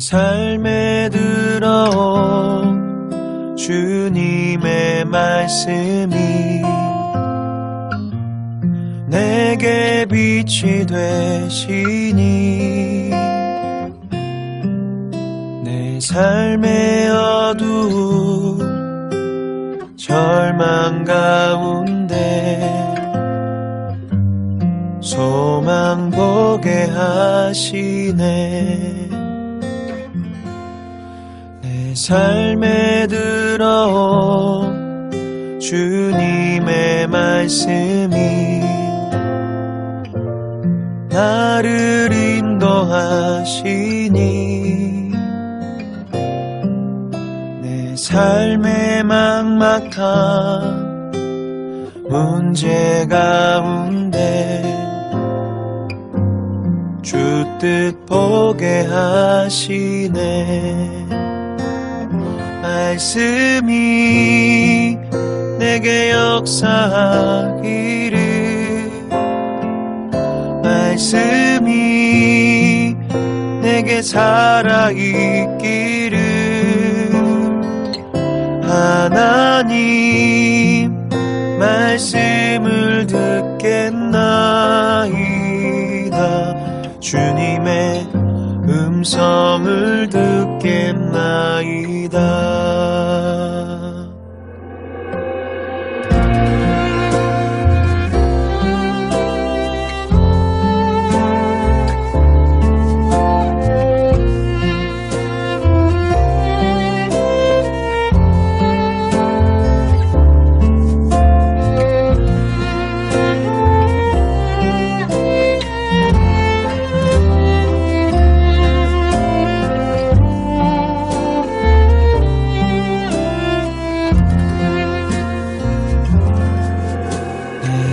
삶에 들어온 주님의 말씀이 내게 빛이 되시니 내 삶의 어두운 절망 가운데 소망 보게 하시네 내 삶에 들어온 주님의 말씀이 나를 인도하시니 내 삶의 막막한 문제 가운데 주뜻 보게 하시네 말씀이 내게 역사하기를. 말씀이 내게 살아있기를. 하나님 말씀을 듣겠나이다. 주님의 음성을 듣겠나이다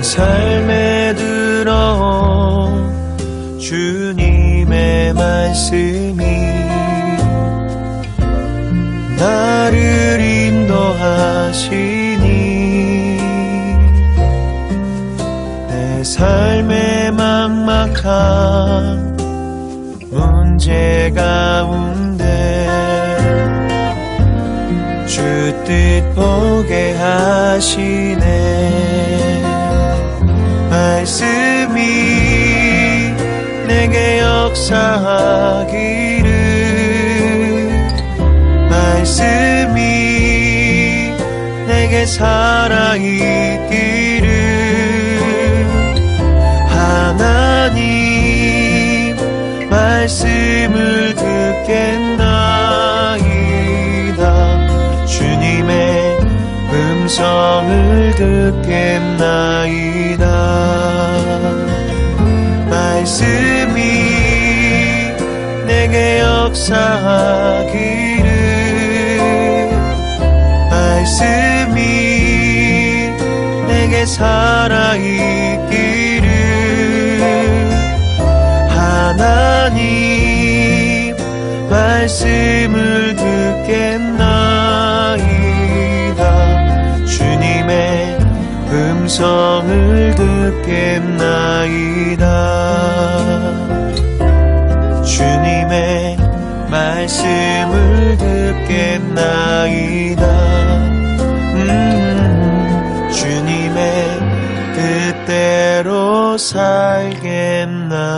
삶에 들어온 주님의 말씀이 나를 인도하시니 내 삶의 막막한 문제 가운데 주 뜻 보게 하시네 말씀이 내게 역사하기를 말씀이 내게 살아있기를 하나님 말씀을 듣겠나이다. 주님의 음성을 듣겠나이다 말씀이 내게 역사하기를 말씀이 내게 살아있기를 하나님 말씀을 듣겠나이다. 주님의 음성을 듣겠나이다 주님의 말씀을 듣겠나이다. 음, 주님의 뜻대로 살겠나이다